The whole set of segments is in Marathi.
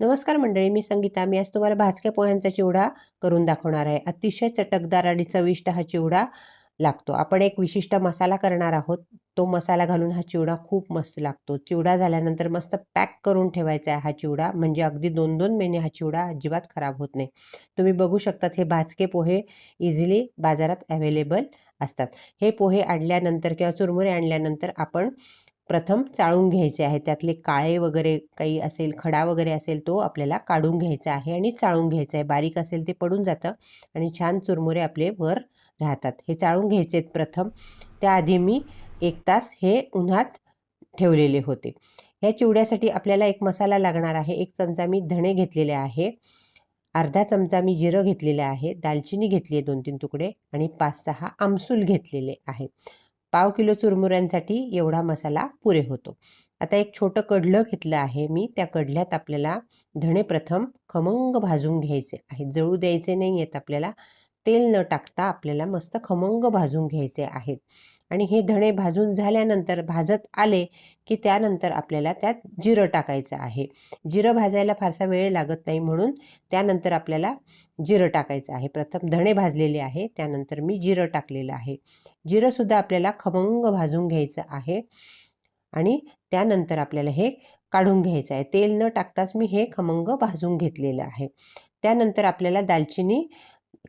नमस्कार मंडळी मी संगीता. मी आज तुम्हाला भाजक्या पोह्यांचा चिवडा करून दाखवणार आहे. अतिशय चटकदार आणि चविष्ट हा चिवडा लागतो. आपण एक विशिष्ट मसाला करणार आहोत. तो मसाला घालून हा चिवडा खूप मस्त लागतो. चिवडा झाल्यानंतर मस्त पॅक करून ठेवायचा आहे हा चिवडा. म्हणजे अगदी दोन दोन महिने हा चिवडा अजिबात खराब होत नाही. तुम्ही बघू शकतात हे भाजके पोहे इझिली बाजारात अवेलेबल असतात. हे पोहे आणल्यानंतर किंवा चुरमुरे आणल्यानंतर आपण प्रथम चाळून घ्यायचे आहे. त्यातले काळे वगैरे काही असेल खडा वगैरे असेल तो आपल्याला काढून घ्यायचा आहे आणि चाळून घ्यायचा आहे. बारीक असेल ते पडून जातं आणि छान चुरमुरे आपले वर राहतात. हे चाळून घ्यायचे आहेत प्रथम. त्याआधी मी एक तास हे उन्हात ठेवलेले होते. ह्या चिवड्यासाठी आपल्याला एक मसाला लागणार आहे. एक चमचा मी धणे घेतलेले आहे. अर्धा चमचा मी जिरं घेतलेलं आहे. दालचिनी घेतली आहे दोन तीन तुकडे आणि पाच सहा आमसूल घेतलेले आहे. पाव किलो चुरमुऱ्यांसाठी एवढा मसाला पुरे होतो. आता एक छोटं कडलं घेतलं आहे मी. त्या कडल्यात आपल्याला धणे प्रथम खमंग भाजून घ्यायचे आहेत. जळू द्यायचे नाही आहेत आपल्याला. तेल न टाकता आपल्याला मस्त खमंग भाजून घ्यायचे आहेत. आणि हे धणे भाजून झाल्यानंतर भाजत आले की त्यानंतर आपल्याला त्यात जिरं टाकायचं आहे. जिरं भाजायला फारसा वेळ लागत नाही म्हणून त्यानंतर आपल्याला जिरं टाकायचं आहे. प्रथम धणे भाजलेले आहे त्यानंतर मी जिरं टाकलेलं आहे. जिरंसुद्धा आपल्याला खमंग भाजून घ्यायचं आहे आणि त्यानंतर आपल्याला हे काढून घ्यायचं आहे. तेल न टाकताच मी हे खमंग भाजून घेतलेलं आहे. त्यानंतर आपल्याला दालचिनी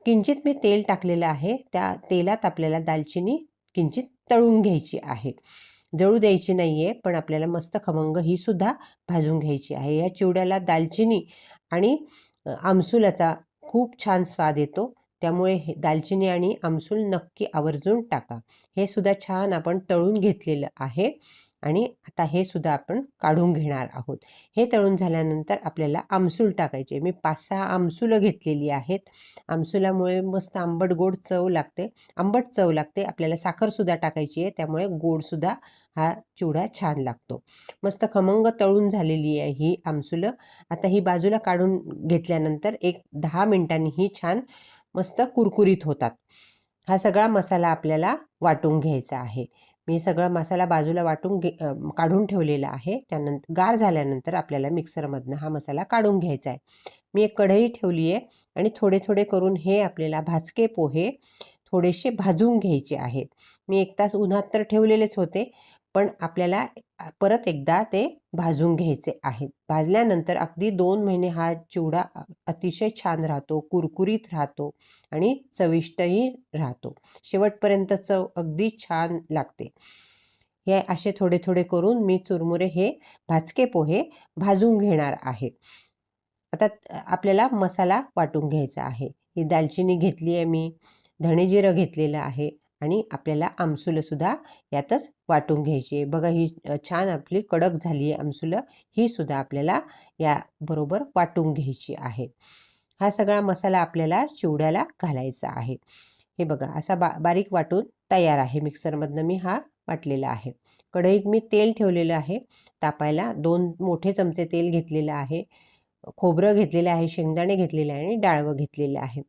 किंचित मी तेल टाकलेलं आहे. त्या तेलात आपल्याला दालचिनी किंचित तळून घ्यायची आहे. जळू द्यायची नाही आहे पण आपल्याला मस्त खमंग ही सुद्धा भाजून घ्यायची आहे. या चिवड्याला दालचिनी आणि आमसुलाचा खूप छान स्वाद येतो. त्यामुळे हे दालचिनी आणि आमसूल नक्की आवर्जून टाका. हे सुद्धा छान आपण तळून घेतलेलं आहे. आणि आता हे सुद्धा आपण काढून घेणार आहोत. हे तळून झाल्यानंतर आपल्याला आमसूल टाकायचे. मी पाच सहा आमसुलं घेतलेली आहेत. आमसुलामुळे मस्त आंबट गोड चव लागते. आंबट चव लागते. आपल्याला साखरसुद्धा टाकायची आहे. त्यामुळे गोडसुद्धा हा चिवडा छान लागतो. मस्त खमंग तळून झालेली आहे ही आमसुलं. आता ही बाजूला काढून घेतल्यानंतर एक दहा मिनिटांनी ही छान मस्त कुरकुरीत होतात. हा सगळा मसाला आपल्याला वाटून घ्यायचा आहे. मी सगळा मसाला बाजूला वाटून घे काढून ठेवलेला आहे. त्यानंतर गार झाल्यानंतर आपल्याला मिक्सरमधनं हा मसाला काढून घ्यायचा आहे. मी एक कढई ठेवली आहे आणि थोडे थोडे करून हे आपल्याला भाजके पोहे थोडेसे भाजून घ्यायचे आहेत. मी एक तास उन्हात तर ठेवलेलेच होते पण आपल्याला परत एकदा ते भाजून घ्यायचे आहेत. भाजल्यानंतर अगदी दोन महिने हा चिवडा अतिशय छान राहतो कुरकुरीत राहतो आणि चविष्टही राहतो. शेवटपर्यंत चव अगदी छान लागते. हे असे थोडे थोडे करून मी चुरमुरे हे भाजके पोहे भाजून घेणार आहे. आता आपल्याला मसाला वाटून घ्यायचा आहे. ही दालचिनी घेतली आहे मी धणेजिरं घेतलेलं आहे आणि आपल्याला आमसुलंसुद्धा यातच वाटून घ्यायची. आहे बघा ही छान आपली कडक झाली आहे आमसुलं ही सुद्धा आपल्याला याबरोबर वाटून घ्यायची आहे. हा सगळा मसाला आपल्याला चिवड्याला घालायचा आहे. हे बघा असा बा बारीक वाटून तयार आहे. मिक्सरमधनं मी हा वाटलेला आहे. कढईत मी तेल ठेवलेलं आहे. तापायला दोन मोठे चमचे तेल घेतलेलं आहे. खोबरं घेतलेलं आहे शेंगदाणे घेतलेले आहे आणि डाळवं घेतलेलं आहे.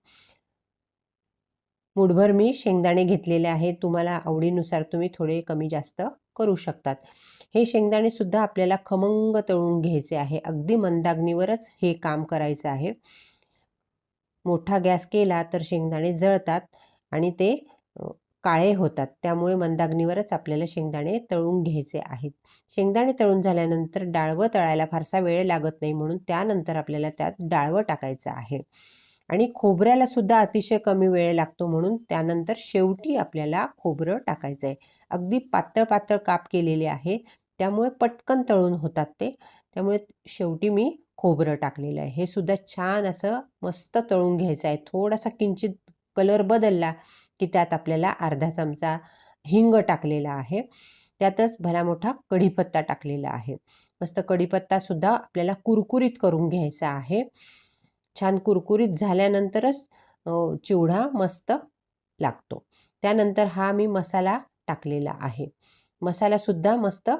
मुठभर मी शेंगदाणे घेतलेले आहेत. तुम्हाला आवडीनुसार तुम्ही थोडे कमी जास्त करू शकतात. हे शेंगदाणे सुद्धा आपल्याला खमंग तळून घ्यायचे आहे. अगदी मंदाग्नीवरच हे काम करायचं आहे. मोठा गॅस केला तर शेंगदाणे जळतात आणि ते काळे होतात. त्यामुळे मंदाग्नीवरच आपल्याला शेंगदाणे तळून घ्यायचे आहेत. शेंगदाणे तळून झाल्यानंतर डाळवं तळायला फारसा वेळ लागत नाही म्हणून त्यानंतर आपल्याला त्यात डाळवं टाकायचं आहे. आणि खोबऱ्याला सुद्धा अतिशय कमी वेळ लागतो म्हणून त्यानंतर शेवटी आपल्याला खोबरं टाकायचं आहे अगदी पातळ पातळ काप केलेले आहेत. त्यामुळे पटकन तळून होतात ते. त्यामुळे शेवटी मी खोबरं टाकलेलं आहे. हे सुद्धा छान असं मस्त तळून घ्यायचं आहे थोडासा किंचित कलर बदलला की त्यात आपल्याला अर्धा चमचा हिंग टाकलेला आहे. त्यातच भला मोठा कढीपत्ता टाकलेला आहे. मस्त कढीपत्तासुद्धा आपल्याला कुरकुरीत करून घ्यायचा आहे. छान कुरकुरीत झाल्यानंतरच चिवडा मस्त लागतो. त्यानंतर हा मी मसाला टाकलेला आहे. मसालासुद्धा मस्त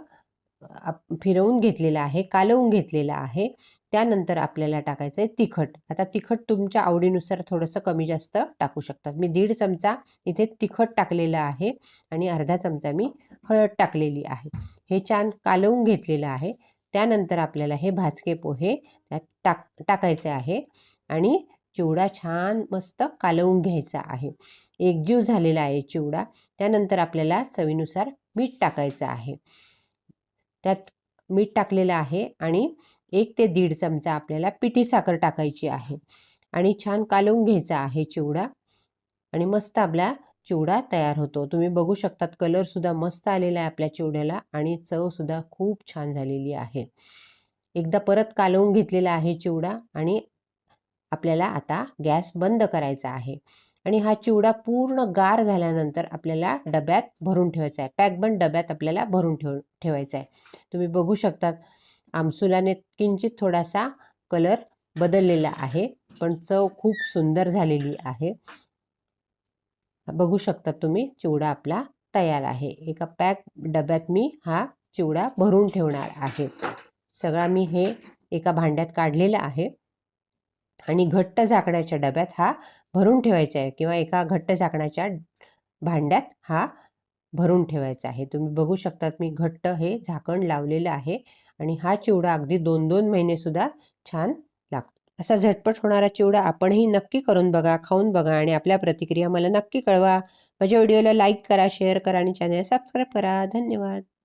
फिरवून घेतलेला आहे कालवून घेतलेला आहे. त्यानंतर आपल्याला टाकायचं आहे तिखट. आता तिखट तुमच्या आवडीनुसार थोडंसं कमी जास्त टाकू शकतात. मी दीड चमचा इथे तिखट टाकलेलं आहे आणि अर्धा चमचा मी हळद टाकलेली आहे. हे छान कालवून घेतलेलं आहे. त्यानंतर आपल्याला हे भाजके पोहे त्यात टाक टाकायचे आहे आणि चिवडा छान मस्त कालवून घ्यायचा आहे. एकजीव झालेला आहे चिवडा. त्यानंतर आपल्याला चवीनुसार मीठ टाकायचं आहे. त्यात मीठ टाकलेलं आहे आणि एक ते दीड चमचा आपल्याला पिठी साखर टाकायची आहे. आणि छान कालवून घ्यायचा आहे चिवडा. आणि मस्त आपला चिवडा तयार होतो. तुम्ही बघू शकतात कलरसुद्धा मस्त आलेला आहे आपल्या चिवड्याला आणि चवसुद्धा खूप छान झालेली आहे. एकदा परत कालवून घेतलेला आहे चिवडा आणि आपल्याला आता गॅस बंद करायचा आहे. आणि हा चिवडा पूर्ण गार झाल्यानंतर आपल्याला डब्यात भरून ठेवायचा आहे. पॅकबंद डब्यात आपल्याला भरून ठेव ठेवायचा आहे. तुम्ही बघू शकतात आमसुलाने किंचित थोडासा कलर बदललेला आहे पण चव खूप सुंदर झालेली आहे. बघू शकता तुम्ही चिवडा आपला तयार आहे. एका पॅक डब्यात मी हा चिवडा भरून ठेवणार आहे. सगळा मी हे एका भांड्यात काढलेला आहे आणि घट्ट झाकण्याच्या डब्यात हा भरून ठेवायचा आहे किंवा एका घट्ट झाकण्याच्या भांड्यात हा भरून ठेवायचा आहे. तुम्ही बघू शकतात मी घट्ट हे झाकण लावलेलं आहे आणि हा चिवडा अगदी दोन दोन महिनेसुद्धा छान असा झटपट होणारा चिवडा आपणही नक्की करून बघा खाऊन बघा आणि आपल्या प्रतिक्रिया मला नक्की कळवा. माझ्या व्हिडिओला लाईक करा शेअर करा आणि चॅनल सबस्क्राईब करा. धन्यवाद.